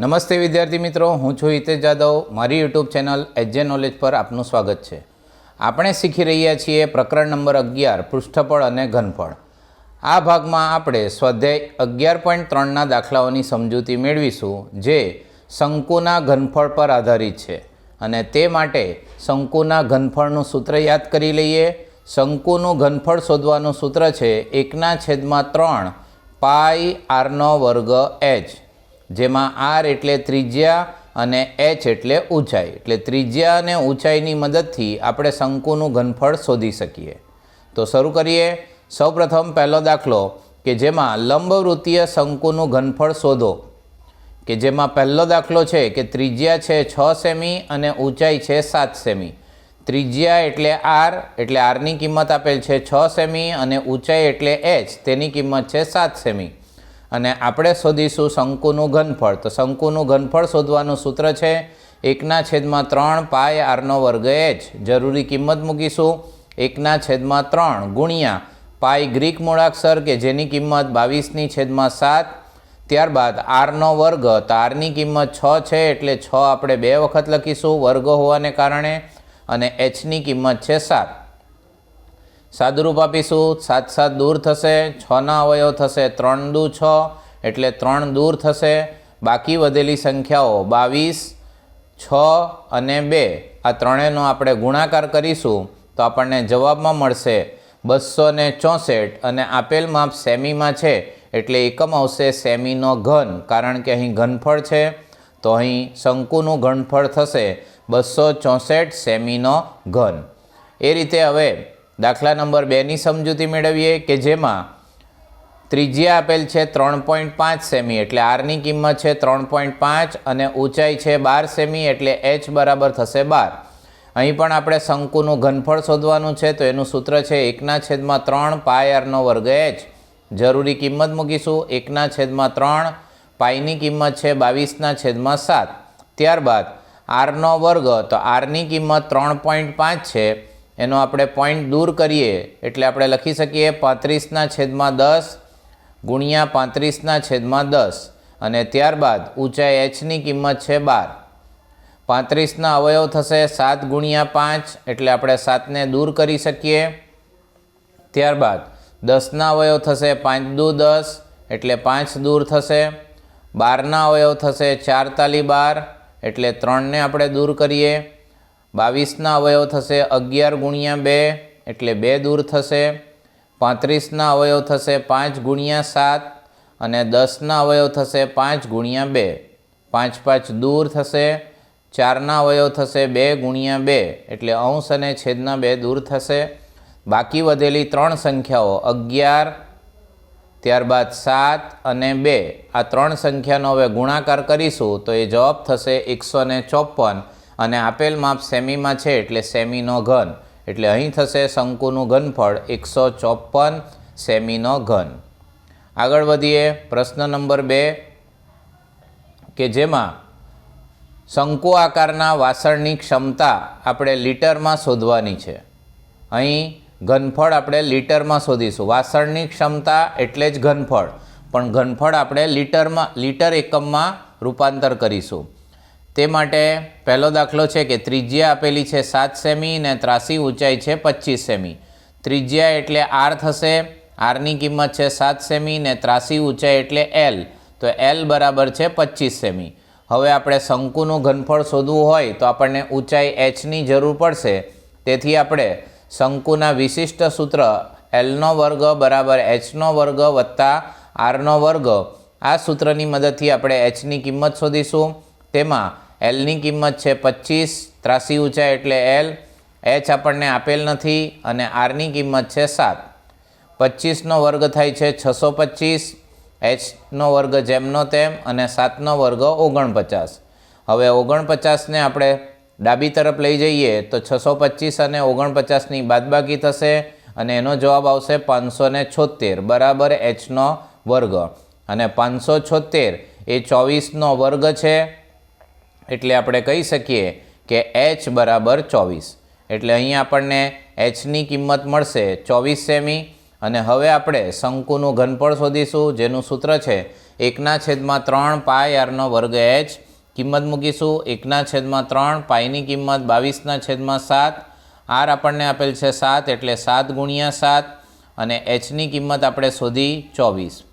નમસ્તે વિદ્યાર્થી મિત્રો, હું છું હિતેશ જાદવ. મારી યુટ્યુબ ચેનલ એજે નોલેજ પર આપનું સ્વાગત છે. આપણે શીખી રહ્યા છીએ પ્રકરણ નંબર અગિયાર, પૃષ્ઠફળ અને ઘનફળ. આ ભાગમાં આપણે સ્વાધ્યાય અગિયાર પોઈન્ટ ત્રણના દાખલાઓની સમજૂતી મેળવીશું, જે શંકુના ઘનફળ પર આધારિત છે. અને તે માટે શંકુના ઘનફળનું સૂત્ર યાદ કરી લઈએ. શંકુનું ઘનફળ શોધવાનું સૂત્ર છે એકના છેદમાં ત્રણ પાઈ આરનો વર્ગ એચ. જેમાં આર એટલે ત્રિજ્યા અને એચ એટલે ઊંચાઈ. એટલે ત્રિજ્યા અને ઊંચાઈની મદદથી આપણે શંકુનું ઘનફળ શોધી શકીએ. તો શરૂ કરીએ. સૌપ્રથમ પહેલો દાખલો, કે જેમાં લંબવૃત્તીય શંકુનું ઘનફળ શોધો. કે જેમાં પહેલો દાખલો છે કે ત્રિજ્યા છે છ સેમી અને ઊંચાઈ છે સાત સેમી. ત્રિજ્યા એટલે આર, એટલે આરની કિંમત આપેલ છે છ સેમી અને ઊંચાઈ એટલે એચ, તેની કિંમત છે સાત સેમી. અને આપણે શોધીશું શંકુનું ઘનફળ. તો શંકુનું ઘનફળ શોધવાનું સૂત્ર છે એકના છેદમાં ત્રણ પાય આરનો વર્ગ એચ. જરૂરી કિંમત મૂકીશું. એકના છેદમાં ત્રણ ગુણ્યા પાય ગ્રીક મૂળાક્ષર કે જેની કિંમત બાવીસની છેદમાં સાત. ત્યારબાદ આરનો વર્ગ, તો આરની કિંમત છ છે એટલે છ આપણે બે વખત લખીશું, વર્ગ હોવાને કારણે. અને એચની કિંમત છે સાત. સાદુરૂપ આપીશું. સાત સાત દૂર થશે. છના અવયવ થશે. ત્રણ દુ છ, એટલે ત્રણ દૂર થશે. બાકી વધેલી સંખ્યાઓ બાવીસ, છ અને બે. આ ત્રણેયનો આપણે ગુણાકાર કરીશું તો આપણને જવાબમાં મળશે બસો ને ચોસઠ અને આપેલ માપ સેમીમાં છે, એટલે એકમ આવશે સેમીનો ઘન, કારણ કે અહીં ઘનફળ છે. તો અહીં શંકુનું ઘનફળ થશે બસો ચોસઠ સેમીનો ઘન. એ રીતે હવે દાખલા નંબર બેની સમજૂતી મેળવીએ કે જેમાં ત્રિજ્યા આપેલ છે ત્રણ પોઈન્ટ પાંચ સેમી, એટલે આરની કિંમત છે ત્રણ પોઈન્ટ પાંચ અને ઊંચાઈ છે બાર સેમી, એટલે એચ બરાબર થશે બાર. અહીં પણ આપણે શંકુનું ઘનફળ શોધવાનું છે, તો એનું સૂત્ર છે એકના છેદમાં ત્રણ પાય આરનો વર્ગ એચ. જરૂરી કિંમત મૂકીશું, એકના છેદમાં ત્રણ પાયની કિંમત છે બાવીસના છેદમાં સાત. ત્યારબાદ આરનો વર્ગ, તો આરની કિંમત ત્રણ પોઈન્ટ પાંચ છે. એનો આપણે પોઈન્ટ દૂર કરીએ એટલે આપણે લખી શકીએ પાંત્રીસના છેદમાં દસ ગુણ્યા પાંત્રીસના છેદમાં દસ. અને ત્યારબાદ ઊંચાઈ એચની કિંમત છે બાર. પાંત્રીસના અવયવ થશે સાત ગુણ્યા પાંચ એટલે આપણે સાતને દૂર કરી શકીએ. ત્યારબાદ દસના અવયવ થશે પાંચ દુ દસ એટલે પાંચ દૂર થશે. બારના અવયવ થશે ચાર તાલી બાર એટલે ત્રણને આપણે દૂર કરીએ. બાવીસના અવયવ થશે, અગિયાર ગુણ્યા બે એટલે બે દૂર થશે, પાંત્રીસના અવયવ થશે પાંચ ગુણ્યા સાત અને દસના અવયવ થશે પાંચ ગુણ્યા બે. પાંચ પાંચ દૂર થશે, ચારના અવયવ થશે બે ગુણ્યા બે એટલે અંશ અને છેદના બે દૂર થશે. બાકી વધેલી ત્રણ સંખ્યાઓ, અગિયાર, ત્યારબાદ સાત અને બે. આ ત્રણ સંખ્યાનો હવે ગુણાકાર કરીશું તો એ જવાબ થશે એકસો ને ચોપન. અને આપેલ માપ સેમીમાં છે એટલે સેમીનો ઘન. એટલે અહીં થશે શંકુનું ઘનફળ એકસો ચોપન સેમીનો ઘન. આગળ વધીએ પ્રશ્ન નંબર બે, કે જેમાં શંકુ આકારના વાસણની ક્ષમતા આપણે લીટરમાં શોધવાની છે. અહીં ઘનફળ આપણે લીટરમાં શોધીશું. વાસણની ક્ષમતા એટલે જ ઘનફળ. પણ ઘનફળ આપણે લીટરમાં, લીટર એકમમાં રૂપાંતર કરીશું. તે માટે પહેલો દાખલો છે કે ત્રિજ્યા આપેલી છે સાત સેમી ને ત્રાસી ઊંચાઈ છે પચીસ સેમી. ત્રિજ્યા એટલે આર થશે, આરની કિંમત છે સાત સેમી ને ત્રાસી ઊંચાઈ એટલે એલ. તો એલ બરાબર છે પચીસ સેમી. હવે આપણે શંકુનું ઘનફળ શોધવું હોય તો આપણને ઊંચાઈ એચની જરૂર પડશે. તેથી આપણે શંકુના વિશિષ્ટ સૂત્ર એલનો વર્ગ બરાબર એચનો વર્ગ વત્તા આરનો વર્ગ આ સૂત્રની મદદથી આપણે એચની કિંમત શોધીશું. તેમાં એલની કિંમત છે પચીસ, ત્રાસી ઊંચાઈ એટલે એલ એચ આપણને આપેલ નથી અને આરની કિંમત છે સાત. પચીસનો વર્ગ થાય છે છસો પચીસ એચનો વર્ગ જેમનો તેમ અને સાતનો વર્ગ ઓગણપચાસ. હવે ઓગણપચાસને આપણે ડાબી તરફ લઈ જઈએ તો છસો પચીસ અને ઓગણપચાસની બાદબાકી થશે અને એનો જવાબ આવશે પાંચસો ને છોતેર બરાબર એચનો વર્ગ. અને પાંચસો છોતેર એ ચોવીસનો વર્ગ છે. એટલે આપણે કહી શકીએ કે એચ બરાબર ચોવીસ. એટલે અહીં આપણને એચની કિંમત મળશે ચોવીસ સેમી અને હવે આપણે શંકુનું ઘનફળ શોધીશું, જેનું સૂત્ર છે એકના છેદમાં ત્રણ પાય આરનો વર્ગ એચ કિંમત મૂકીશું, એકના છેદમાં ત્રણ પાયની કિંમત બાવીસના છેદમાં સાત. આર આપણને આપેલ છે સાત, એટલે સાત ગુણ્યા સાત. અને એચની કિંમત આપણે શોધી ચોવીસ.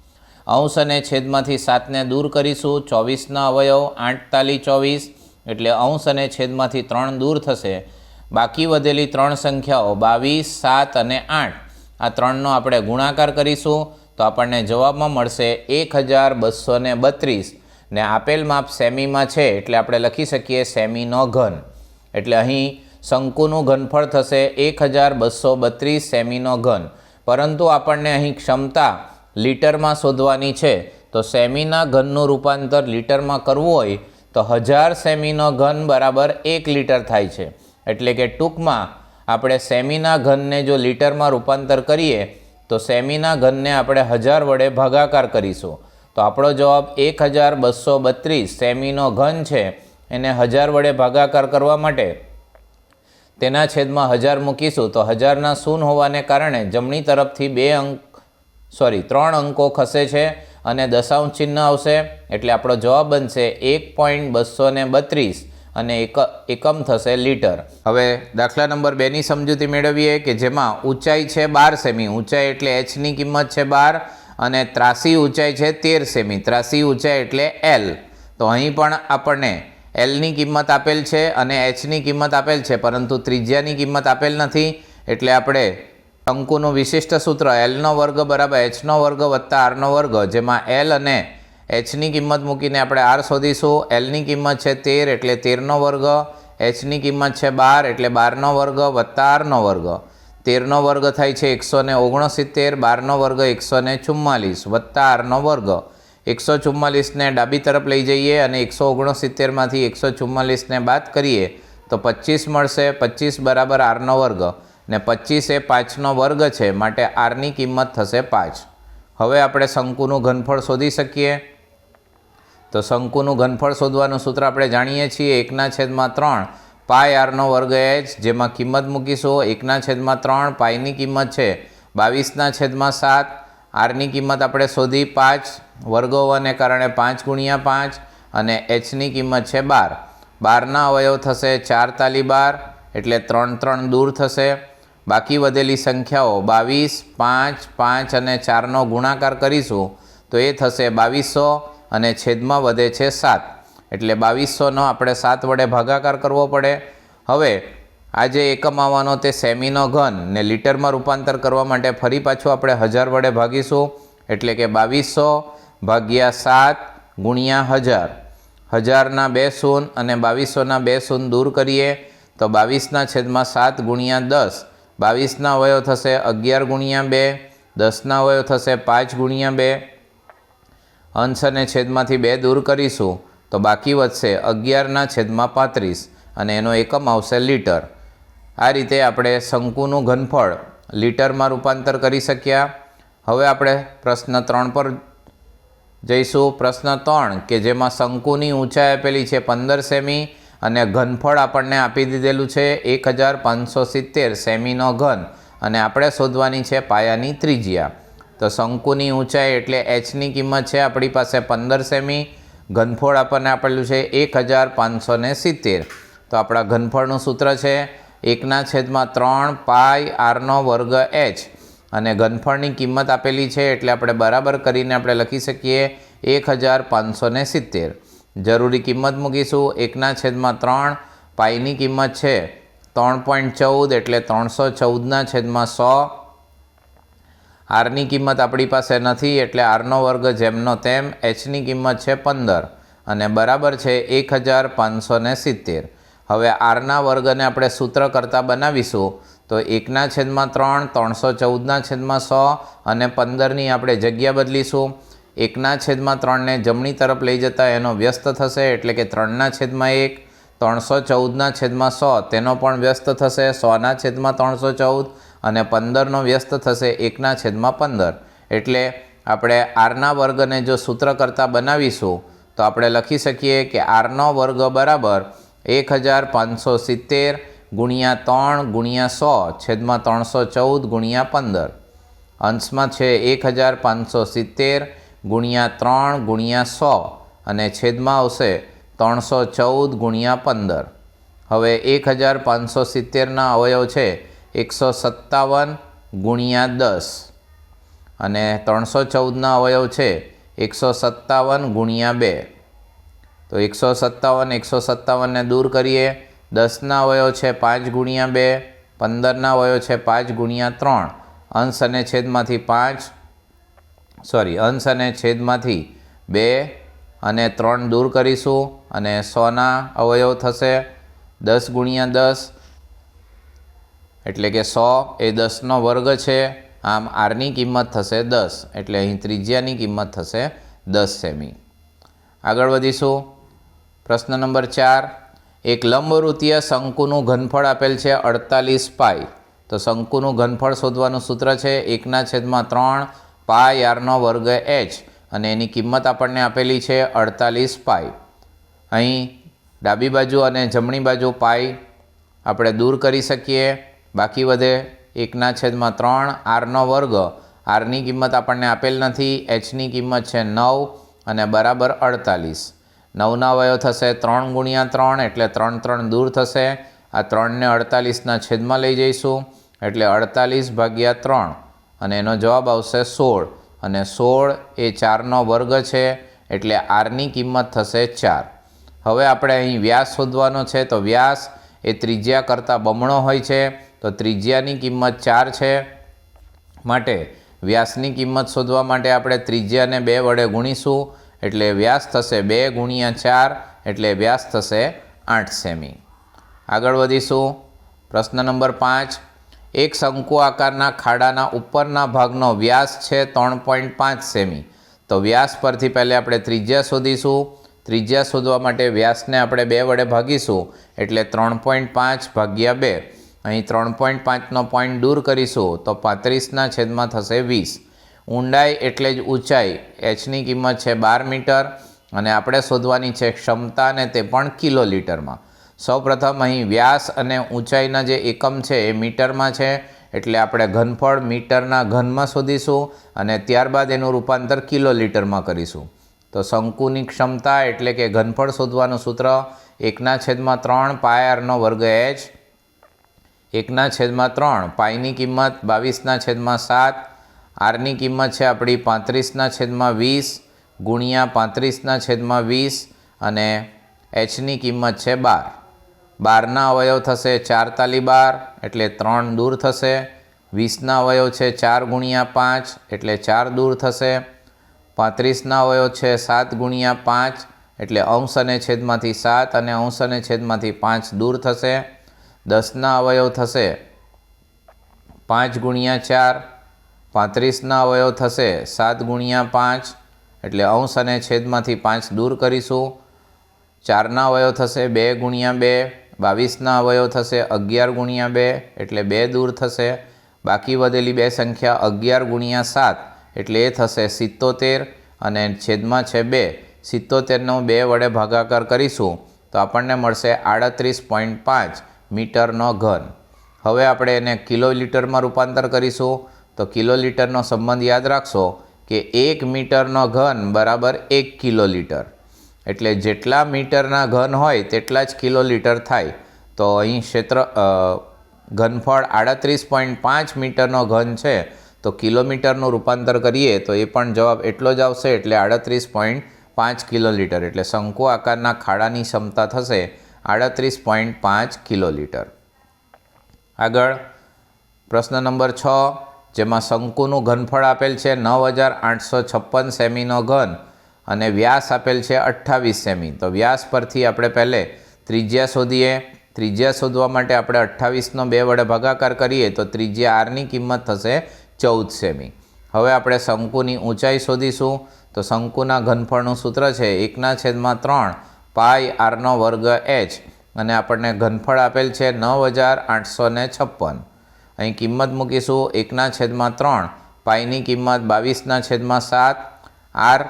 અંશ અને છેદમાંથી સાતને દૂર કરીશું. ચોવીસના અવયવ આઠતાલી ચોવીસ, એટલે અંશ અને છેદમાંથી ત્રણ દૂર થશે. બાકી વધેલી ત્રણ સંખ્યાઓ બાવીસ, સાત અને આઠ. આ ત્રણનો આપણે ગુણાકાર કરીશું તો આપણને જવાબમાં મળશે એક હજાર બસો ને બત્રીસ. ને આપેલ માપ સેમીમાં છે એટલે આપણે લખી શકીએ સેમીનો ઘન. એટલે અહીં શંકુનું ઘનફળ થશે એક હજાર બસો બત્રીસ સેમીનો ઘન. પરંતુ આપણને અહીં ક્ષમતા લીટરમાં શોધવાની છે. તો સેમીના ઘનનું રૂપાંતર લીટરમાં કરવું હોય તો હજાર સેમીનો ઘન બરાબર એક લીટર થાય છે. એટલે કે ટૂંકમાં આપણે સેમીના ઘનને જો લીટરમાં રૂપાંતર કરીએ તો સેમીના ઘનને આપણે હજાર વડે ભાગાકાર કરીશું. તો આપણો જવાબ એક હજાર બસો બત્રીસ સેમીનો ઘન છે. એને હજાર વડે ભાગાકાર કરવા માટે તેના છેદમાં હજાર મૂકીશું. તો હજારના શૂન હોવાને કારણે જમણી તરફથી બે અંક સોરી, ત્રણ અંકો ખસે છે અને દશાંશ ચિહ્ન આવશે. એટલે આપણો જવાબ બનશે એક પોઈન્ટ બસો ને બત્રીસ અને એક એકમ થશે લીટર. હવે દાખલા નંબર બેની સમજૂતી મેળવીએ કે જેમાં ઊંચાઈ છે બાર સેમી. ઊંચાઈ એટલે એચની કિંમત છે બાર અને ત્રાસી ઊંચાઈ છે તેર સેમી. ત્રાસી ઊંચાઈ એટલે એલ તો અહીં પણ આપણને એલની કિંમત આપેલ છે અને એચની કિંમત આપેલ છે, પરંતુ ત્રિજ્યાની કિંમત આપેલ નથી. એટલે આપણે શંકુનું વિશિષ્ટ સૂત્ર એલનો વર્ગ બરાબર એચનો વર્ગ વત્તા આરનો વર્ગ, જેમાં એલ અને એચની કિંમત મૂકીને આપણે આર શોધીશું. એલની કિંમત છે તેર એટલે તેરનો વર્ગ એચની કિંમત છે બાર એટલે બારનો વર્ગ વત્તા આરનો વર્ગ. તેરનો વર્ગ થાય છે એકસો ને ઓગણસિત્તેર બારનો વર્ગ એકસો ને ચુમ્માલીસ વત્તા આરનો વર્ગ. એકસો ચુમ્માલીસને ડાબી તરફ લઈ જઈએ અને એકસો ઓગણસિત્તેરમાંથી એકસો ચુમ્માલીસને બાદ કરીએ તો પચીસ મળશે. પચીસ બરાબર આરનો વર્ગ. ને પચીસ એ પાંચનો વર્ગ છે, માટે આરની કિંમત થશે પાંચ. હવે આપણે શંકુનું ઘનફળ શોધી શકીએ. તો શંકુનું ઘનફળ શોધવાનું સૂત્ર આપણે જાણીએ છીએ, એકના છેદમાં ત્રણ. પાય આરનો વર્ગ એચ, જેમાં કિંમત મૂકીશું, એકના છેદમાં ત્રણ પાયની કિંમત છે બાવીસના છેદમાં સાત. આરની કિંમત આપણે શોધી પાંચ વર્ગો વને કારણે પાંચ ગુણ્યા પાંચ, અને એચની કિંમત છે બાર. બારના અવયવ થશે ચાર તાલી બાર, એટલે ત્રણ ત્રણ દૂર થશે. બાકી વધેલી સંખ્યાઓ બાવીસ, પાંચ પાંચ અને ચારનો ગુણાકાર કરીશું, તો એ થશે બાવીસો અને છેદમાં વધે છે સાત. એટલે બાવીસોનો આપણે સાત વડે ભાગાકાર કરવો પડે. હવે, આજે એકમ આવવાનો તે સેમીનો ઘન ને લીટરમાં રૂપાંતર કરવા માટે ફરી પાછું આપણે હજાર વડે ભાગીશું. એટલે કે બાવીસો ભાગ્યા સાત ગુણ્યા હજાર. હજારના બે શૂન અને બાવીસોના બે શૂન દૂર કરીએ, તો બાવીસના છેદમાં સાત ગુણ્યા દસ. બાવીસના અવયવ થશે અગિયાર ગુણ્યા બે, દસના અવયવ થશે પાંચ ગુણ્યા બે. અંશ અને છેદમાંથી બે દૂર કરીશું તો બાકી વધશે અગિયારના છેદમાં પાંત્રીસ અને એનો એકમ આવશે લીટર. આ રીતે આપણે શંકુનું ઘનફળ લીટરમાં રૂપાંતર કરી શક્યા. હવે આપણે પ્રશ્ન ત્રણ પર જઈશું. પ્રશ્ન ત્રણ કે જેમાં શંકુની ઊંચાઈ આપેલી છે પંદર સેમી અને ઘનફળ આપણને આપી દીધેલું છે એક હજાર પાંચસો સિત્તેર સેમીનો ઘન. અને આપણે શોધવાની છે પાયાની ત્રિજ્યા. તો શંકુની ઊંચાઈ એટલે એચની કિંમત છે આપણી પાસે પંદર સેમી. ઘનફળ આપણને આપેલું છે એક હજાર પાંચસો ને સિત્તેર તો આપણા ઘનફળનું સૂત્ર છે એકના છેદમાં ત્રણ પાય આરનો વર્ગ એચ અને ઘનફળની કિંમત આપેલી છે એટલે આપણે બરાબર કરીને આપણે લખી શકીએ એક હજાર પાંચસો ને સિત્તેર જરૂરી કિંમત મૂકીશું. એકના છેદમાં ત્રણ પાઈની કિંમત છે ત્રણ પોઈન્ટ ચૌદ એટલે ત્રણસો ચૌદના છેદમાં સો. આરની કિંમત આપણી પાસે નથી એટલે આરનો વર્ગ જેમનો તેમ એચની કિંમત છે પંદર અને બરાબર છે એક હજાર પાંચસો ને સિત્તેર. હવે આરના વર્ગને આપણે સૂત્ર કરતાં બનાવીશું તો એકના છેદમાં ત્રણ, ત્રણસો ચૌદના છેદમાં સો અને પંદરની આપણે જગ્યા બદલીશું. એકના છેદમાં ત્રણને જમણી તરફ લઈ જતાં એનો વ્યસ્ત થશે એટલે કે ત્રણના છેદમાં એક, ત્રણસો ચૌદના છેદમાં સો, તેનો પણ વ્યસ્ત થશે, સોના છેદમાં ત્રણસો ચૌદ અને પંદરનો વ્યસ્ત થશે એકના છેદમાં પંદર. એટલે આપણે આરના વર્ગને જો સૂત્ર કરતાં બનાવીશું, તો આપણે લખી શકીએ કે આરનો વર્ગ બરાબર એક હજાર પાંચસો સિત્તેર ગુણ્યા ત્રણ ગુણ્યા સો, છેદમાં ત્રણસો ચૌદ ગુણ્યા પંદર. અંશમાં છે એક હજાર પાંચસો સિત્તેર ગુણ્યા ત્રણ ગુણ્યા સો અને છેદમાં આવશે ત્રણસો ચૌદ ગુણ્યા પંદર. હવે એક હજાર પાંચસો સિત્તેરના અવયવ છે, એકસો સત્તાવન ગુણ્યા દસ. અને ત્રણસો ચૌદના અવયવ છે, એકસો સત્તાવન ગુણ્યા બે. તો એકસો સત્તાવન, એકસો સત્તાવનને દૂર કરીએ. દસના અવયવ છે પાંચ ગુણ્યા બે, પંદરના અવયવ છે પાંચ ગુણ્યા ત્રણ. અંશ અને છેદમાંથી પાંચ સોરી, અંશ અને છેદમાંથી બે અને ત્રણ દૂર કરીશું અને સોના અવયવ થશે દસ ગુણ્યા દસ. એટલે કે સો એ દસનો વર્ગ છે. આમ આરની કિંમત થશે દસ. એટલે અહીં ત્રિજ્યાની કિંમત થશે દસ સેમી. આગળ વધીશું. પ્રશ્ન નંબર ચાર. એક લંબવૃત્તીય શંકુનું ઘનફળ આપેલ છે અડતાલીસ પાઈ. તો શંકુનું ઘનફળ શોધવાનું સૂત્ર છે એકના છેદમાં ત્રણ પાય આરનો વર્ગ એચ અને એની કિંમત આપણને આપેલી છે અડતાલીસ પાય. અહીં ડાબી બાજુ અને જમણી બાજુ પાય આપણે દૂર કરી શકીએ. બાકી વધે એકના છેદમાં ત્રણ આરનો વર્ગ. આરની કિંમત આપણને આપેલ નથી. એચની કિંમત છે નવ અને બરાબર અડતાલીસ. નવના વયો થશે ત્રણ ગુણ્યા ત્રણ એટલે ત્રણ ત્રણ દૂર થશે. આ ત્રણને અડતાલીસના છેદમાં લઈ જઈશું એટલે અડતાલીસ ભાગ્યા ત્રણ. અને એનો જવાબ આવશે સોળ. અને સોળ એ ચારનો વર્ગ છે, એટલે આરની કિંમત થશે ચાર. હવે આપણે અહીં વ્યાસ શોધવાનો છે, તો વ્યાસ એ ત્રિજ્યા કરતાં બમણો હોય છે, તો ત્રિજ્યાની કિંમત ચાર છે. માટે વ્યાસની કિંમત શોધવા માટે આપણે ત્રિજ્યાને બે વડે ગુણીશું, એટલે વ્યાસ થશે બે ગુણ્યા ચાર, એટલે વ્યાસ થશે આઠ સેમી. આગળ વધીશું. પ્રશ્ન નંબર પાંચ. એક શંકુ આકારના ખાડાના ઉપરના ભાગનો વ્યાસ છે ત્રણ પોઈન્ટ પાંચ સેમી. તો વ્યાસ પરથી પહેલાં આપણે ત્રિજ્યા શોધીશું. ત્રિજ્યા શોધવા માટે વ્યાસને આપણે બે વડે ભાગીશું. એટલે ત્રણ પોઈન્ટ પાંચ ભાગ્યા બે. અહીં ત્રણ પોઈન્ટ પાંચનો પોઈન્ટ દૂર કરીશું. તો પાંત્રીસના છેદમાં થશે વીસ. ઊંડાઈ એટલે જ ઊંચાઈ. એચની કિંમત છે બાર મીટર. અને આપણે શોધવાની છે ક્ષમતા અને તે પણ કિલો લીટરમાં સૌપ્રથમ અહીં વ્યાસ અને ઊંચાઈના જે એકમ છે એ મીટરમાં છે. એટલે આપણે ઘનફળ મીટરના ઘનમાં શોધીશું અને ત્યારબાદ એનું રૂપાંતર કિલો લીટરમાં કરીશું. તો શંકુની ક્ષમતા એટલે કે ઘનફળ શોધવાનું સૂત્ર એકના છેદમાં ત્રણ પાયરનો વર્ગ એચ, એકના છેદમાં ત્રણ પાયની કિંમત બાવીસના છેદમાં સાત, આરની કિંમત છે આપણી પાંત્રીસના છેદમાં વીસ, ગુણ્યા પાંત્રીસના છેદમાં વીસ અને એચની કિંમત છે બાર. બારના અવયવ થશે ચાર તાલી બાર, એટલે ત્રણ દૂર થશે. વીસના અવયવ છે ચાર ગુણ્યા પાંચ, એટલે ચાર દૂર થશે. પાંત્રીસના અવયવ છે સાત ગુણ્યા પાંચ, એટલે અંશ અને છેદમાંથી સાત અને અંશ અને છેદમાંથી પાંચ દૂર થશે. દસના અવયવ થશે પાંચ ગુણ્યા ચાર, પાંત્રીસના અવયવ થશે સાત ગુણ્યા પાંચ, એટલે અંશ અને છેદમાંથી પાંચ દૂર કરીશું. ચારના અવયવ થશે બે ગુણ્યા બે બાવીસના અવયવ થશે, અગિયાર ગુણ્યા બે એટલે બે દૂર થશે. બાકી વધેલી બે સંખ્યા અગિયાર ગુણ્યા સાત એટલે એ થશે સિત્તોતેર અને છેદમાં છે બે, સિત્તોતેરનો બે વડે ભાગાકાર કરીશું તો આપણને મળશે આડત્રીસ પોઈન્ટ પાંચ મીટરનો ઘન. હવે આપણે એને કિલો લીટરમાં રૂપાંતર કરીશું તો કિલો લીટરનો સંબંધ યાદ રાખશો કે એક મીટરનો ઘન બરાબર એક કિલો લીટર એટલે જેટલા મીટરના ઘન હોય તેટલા જ કિલો લીટર થાય. તો અહીં ક્ષેત્ર ઘનફળ આડત્રીસ પોઈન્ટ પાંચ મીટરનો ઘન છે. તો કિલોમીટરનું રૂપાંતર કરીએ તો એ પણ જવાબ એટલો જ આવશે એટલે આડત્રીસ પોઈન્ટ પાંચ કિલો લીટર એટલે શંકુ આકારના ખાડાની ક્ષમતા થશે આડત્રીસ પોઈન્ટ પાંચ કિલો લીટર આગળ, પ્રશ્ન નંબર છ, જેમાં શંકુનું ઘનફળ આપેલ છે નવ હજાર આઠસો છપ્પન સેમીનો ઘન. અને વ્યાસ આપેલ છે અઠ્ઠાવીસ સેમી. તો વ્યાસ પરથી આપણે પહેલે ત્રિજ્યા શોધીએ. ત્રિજ્યા શોધવા માટે આપણે અઠ્ઠાવીસનો બે વડે ભાગાકાર કરીએ તો ત્રિજ્યા આરની કિંમત થશે ચૌદ સેમી. હવે આપણે શંકુની ઊંચાઈ શોધીશું. તો શંકુના ઘનફળનું સૂત્ર છે એકના છેદમાં ત્રણ પાય આરનો વર્ગ એચ. અને આપણને ઘનફળ આપેલ છે નવ હજાર આઠસો ને છપ્પન. અહીં કિંમત મૂકીશું એકના છેદમાં ત્રણ પાયની કિંમત બાવીસના છેદમાં સાત, આર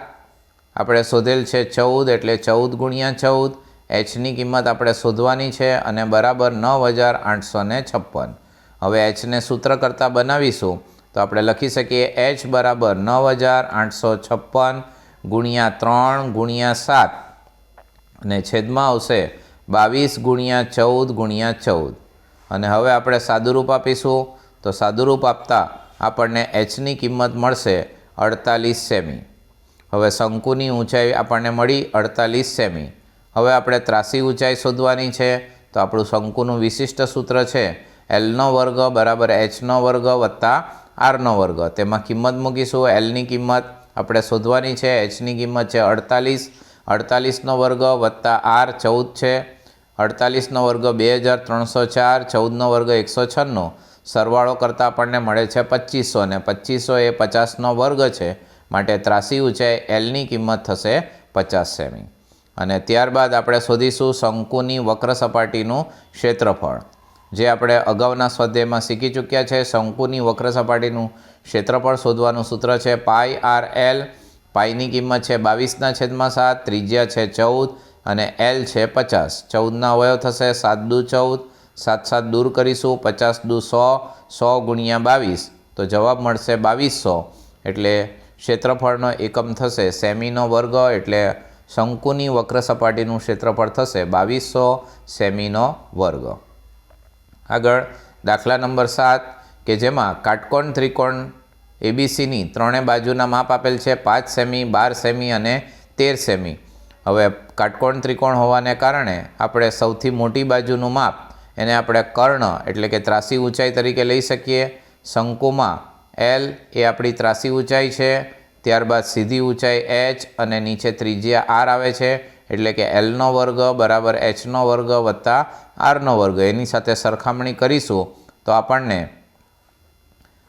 આપણે શોધેલ છે ચૌદ એટલે ચૌદ ગુણ્યા ચૌદ. એચની કિંમત આપણે શોધવાની છે અને બરાબર નવ હજાર આઠસો ને છપ્પન. હવે એચને સૂત્ર કરતાં બનાવીશું. તો આપણે લખી શકીએ એચ બરાબર નવ હજાર આઠસો છપ્પન ગુણ્યા ત્રણ ગુણ્યા સાત. અને છેદમાં આવશે બાવીસ ગુણ્યા ચૌદ ગુણ્યા ચૌદ. અને હવે આપણે સાદુરૂપ આપીશું. તો સાદુરૂપ આપતા આપણને એચની કિંમત મળશે અડતાલીસ સેમી. હવે શંકુની ઊંચાઈ આપણને મળી અડતાલીસ સેમી. હવે આપણે ત્રાસી ઊંચાઈ શોધવાની છે, તો આપણું શંકુનું વિશિષ્ટ સૂત્ર છે, એલનો વર્ગ બરાબર એચનો વર્ગ વત્તા આરનો વર્ગ. તેમાં કિંમત મૂકીશું, એલની કિંમત આપણે શોધવાની છે, એચની કિંમત છે અડતાલીસ, અડતાલીસનો વર્ગ વત્તા આર ચૌદ છે, અડતાલીસનો વર્ગ બે હજાર ત્રણસો ચાર, ચૌદનો વર્ગ એકસો છન્નું. સરવાળો કરતાં આપણને મળે છે પચીસો ને પચીસો એ પચાસનો વર્ગ છે. માટે ત્રાસી ઊંચાઈ એલની કિંમત થશે પચાસ સેમી. અને ત્યારબાદ આપણે શોધીશું શંકુની વક્ર સપાટીનું ક્ષેત્રફળ. જે આપણે અગાઉના સ્વાધ્યાયમાં શીખી ચૂક્યા છે, શંકુની વક્ર સપાટીનું ક્ષેત્રફળ શોધવાનું સૂત્ર છે પાઈ આર એલ. પાઈની કિંમત છે બાવીસના છેદમાં સાત, ત્રિજ્યા છે ચૌદ અને એલ છે પચાસ. ચૌદના અવયવ થશે, સાત દુ ચૌદ. સાત સાત દૂર કરીશું, પચાસ દુ સો સો ગુણ્યા બાવીસ. તો જવાબ મળશે બાવીસસો. એટલે ક્ષેત્રફળનો એકમ થશે. સેમીનો વર્ગ એટલે શંકુની વક્ર સપાટીનું ક્ષેત્રફળ થશે. બાવીસસો સેમીનો વર્ગ. આગળ દાખલા નંબર સાત, કે જેમાં કાટકોણ, ત્રિકોણ એબીસીની ત્રણે બાજુના માપ આપેલ છે. પાંચ સેમી, બાર સેમી અને તેર સેમી. હવે કાટકોણ, ત્રિકોણ હોવાને કારણે આપણે સૌથી મોટી બાજુનું માપ એને આપણે કર્ણ એટલે કે ત્રાસી ઊંચાઈ તરીકે લઈ શકીએ. શંકુમાં એલ એ આપણી ત્રાસી ઊંચાઈ છે, ત્યારબાદ સીધી ઊંચાઈ એચ અને નીચે ત્રિજ્યા આર આવે છે, એટલે કે એલનો વર્ગ બરાબર એચનો વર્ગ વત્તા આરનો વર્ગ. એની સાથે સરખામણી કરીશું તો આપણને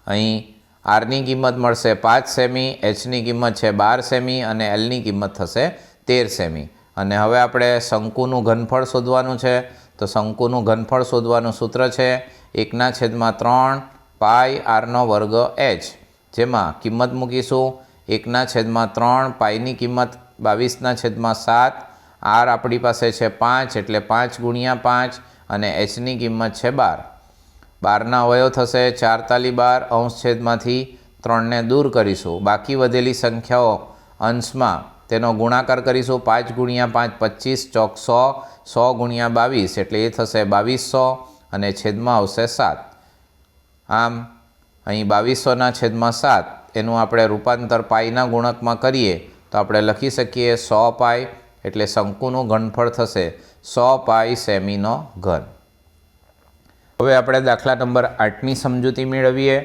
અહીં આરની કિંમત મળશે પાંચ સેમી એચની કિંમત છે બાર સેમી અને એલની કિંમત થશે તેર સેમી. અને હવે આપણે શંકુનું ઘનફળ શોધવાનું છે. તો શંકુનું ઘનફળ શોધવાનું સૂત્ર છે એકના છેદમાં ત્રણ પાઈ આરનો વર્ગ એચ. જેમાં કિંમત મૂકીશું એકના છેદમાં ત્રણ, પાઈની કિંમત બાવીસના છેદમાં સાત. આર આપણી પાસે છે પાંચ, એટલે પાંચ ગુણ્યા પાંચ અને એચની કિંમત છે બાર. બારના અવયવ થશે ચાર તાલી બાર અંશ છેદમાંથી ત્રણને દૂર કરીશું. બાકી વધેલી સંખ્યાઓ અંશમાં તેનો ગુણાકાર કરીશું પાંચ ગુણ્યા પાંચ પચીસ, ચોક સો સો ગુણ્યા બાવીસ, એટલે એ થશે બાવીસસો અને છેદમાં આવશે સાત. આમ, અહીં બાવીસોના છેદમાં સાત, એનું આપણે રૂપાંતર પાઈના ગુણકમાં કરીએ, તો આપણે લખી શકીએ સો પાઈ, એટલે શંકુનું ઘનફળ થશે સો પાઈ સેમીનો ઘન. હવે આપણે દાખલા નંબર આઠની સમજૂતી મેળવીએ,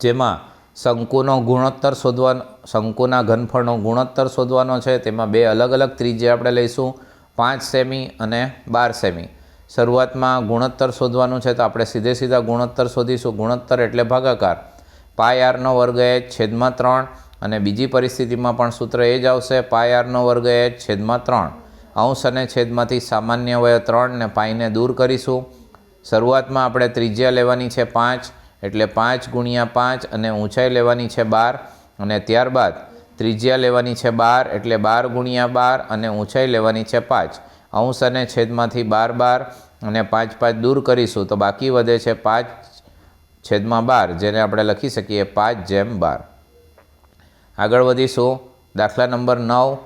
જેમાં શંકુનો ગુણોત્તર શોધવાનો, શંકુના ઘનફળનો ગુણોત્તર શોધવાનો છે, તેમાં બે અલગ અલગ ત્રિજ્યા આપણે લઈશું, પાંચ સેમી અને બાર સેમી. શરૂઆતમાં ગુણોત્તર શોધવાનું છે તો આપણે સીધે સીધા ગુણોત્તર શોધીશું. ગુણોત્તર એટલે ભાગાકાર. પાય આરનો વર્ગ એ છેદમાં ત્રણ અને બીજી પરિસ્થિતિમાં પણ સૂત્ર એ જ આવશે. પાય આરનો વર્ગ એ છેદમાં ત્રણ. અંશ અને છેદમાંથી સામાન્ય વય ત્રણ ને પાઈને દૂર કરીશું. શરૂઆતમાં આપણે ત્રિજ્યા લેવાની છે પાંચ એટલે પાંચ ગુણ્યા પાંચ અને ઊંચાઈ લેવાની છે બાર અને ત્યારબાદ ત્રિજ્યા લેવાની છે બાર એટલે બાર ગુણ્યા બાર અને ઊંચાઈ લેવાની છે પાંચ. અંશ અને છેદમાંથી બાર બાર અને પાંચ પાંચ દૂર કરીશું. તો બાકી વધે છે પાંચ છેદમાં બાર, જેને આપણે લખી શકીએ પાંચ જેમ બાર. આગળ વધીશું. દાખલા નંબર નવ.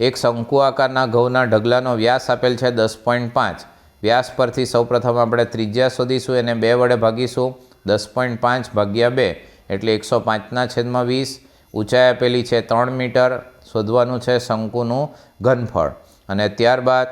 એક શંકુ આકારના ઘઉંના ઢગલાનો વ્યાસ આપેલ છે દસ પોઈન્ટ પાંચ. વ્યાસ પરથી સૌપ્રથમ આપણે ત્રિજ્યા શોધીશું, એને બે વડે ભાગીશું. દસ પોઈન્ટ પાંચ ભાગ્યા બે, એટલે એકસો પાંચના છેદમાં વીસ. ઊંચાઈ આપેલી છે ત્રણ મીટર. શોધવાનું છે શંકુનું ઘનફળ. અને ત્યારબાદ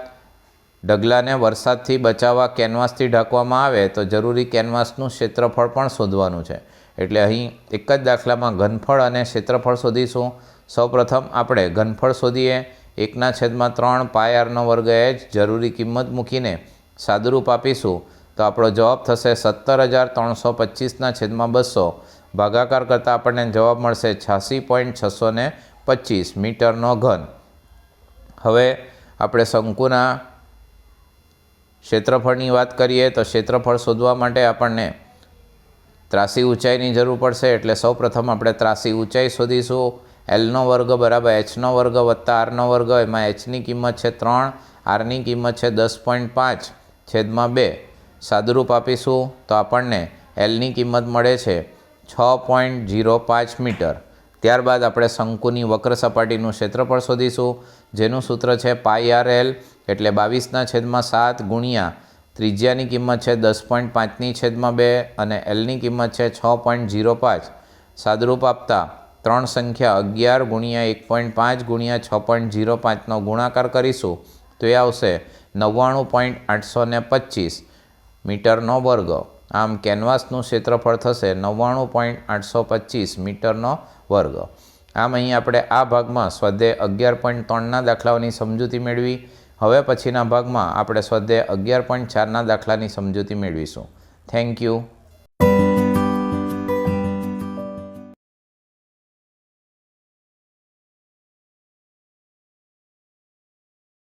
ઢગલાને વરસાદથી બચાવવા કેનવાસથી ઢાંકવામાં આવે તો જરૂરી કેનવાસનું ક્ષેત્રફળ પણ શોધવાનું છે. એટલે અહીં એક જ દાખલામાં ઘનફળ અને ક્ષેત્રફળ શોધીશું. સૌપ્રથમ આપણે ઘનફળ શોધીએ. એકના છેદમાં ત્રણ પાય આરનો વર્ગ એ જ જરૂરી કિંમત મૂકીને સાદુરૂપ આપીશું. તો આપણો જવાબ થશે સત્તર હજાર ત્રણસો પચીસના છેદમાં બસો. ભાગાકાર કરતાં આપણને જવાબ મળશે છ્યાસી પોઈન્ટ છસો ને પચીસ મીટરનો ઘન. હવે આપણે શંકુના ક્ષેત્રફળની વાત કરીએ તો ક્ષેત્રફળ શોધવા માટે આપણને ત્રાસી ઊંચાઈની જરૂર પડશે એટલે સૌપ્રથમ આપણે ત્રાસી ઊંચાઈ શોધીશું. એલનો વર્ગ બરાબર એચનો વર્ગ વત્તા આરનો વર્ગ, એમાં એચની કિંમત છે ત્રણ આરની કિંમત છે દસ પોઈન્ટ પાંચ, છેદમાં બે. સાદુરૂપ આપીશું તો આપણને એલની કિંમત મળે છે છ પોઈન્ટ જીરો પાંચ મીટર. ત્યારબાદ આપણે શંકુની વક્ર સપાટીનું ક્ષેત્રફળ શોધીશું, જેનું સૂત્ર છે પાઈ આર એલ એટલે બાવીસના છેદમાં સાત ગુણ્યા ત્રિજ્યાની કિંમત છે દસ પોઈન્ટ પાંચની છેદમાં બે અને એલની કિંમત છે છ પોઈન્ટ ઝીરો પાંચ. સાદરૂપ આપતા ત્રણ સંખ્યા અગિયાર ગુણ્યા એક પોઈન્ટ પાંચ ગુણ્યા છ પોઈન્ટ ઝીરો પાંચનો ગુણાકાર કરીશું તો એ આવશે નવ્વાણું પોઈન્ટ આઠસો ને પચીસ મીટરનો વર્ગ. આમ કેનવાસનું ક્ષેત્રફળ થશે નવ્વાણું પોઈન્ટ આઠસો પચીસ મીટરનો વર્ગ. આમ અહીં આપણે આ ભાગમાં સ્વાધ્યાય અગિયાર પોઈન્ટ ત્રણના દાખલાઓની સમજૂતી મેળવી. હવે પછીના ભાગમાં આપણે સ્વાધ્યાય અગિયાર પોઈન્ટ ચારના દાખલાની સમજૂતી મેળવીશું. Thank you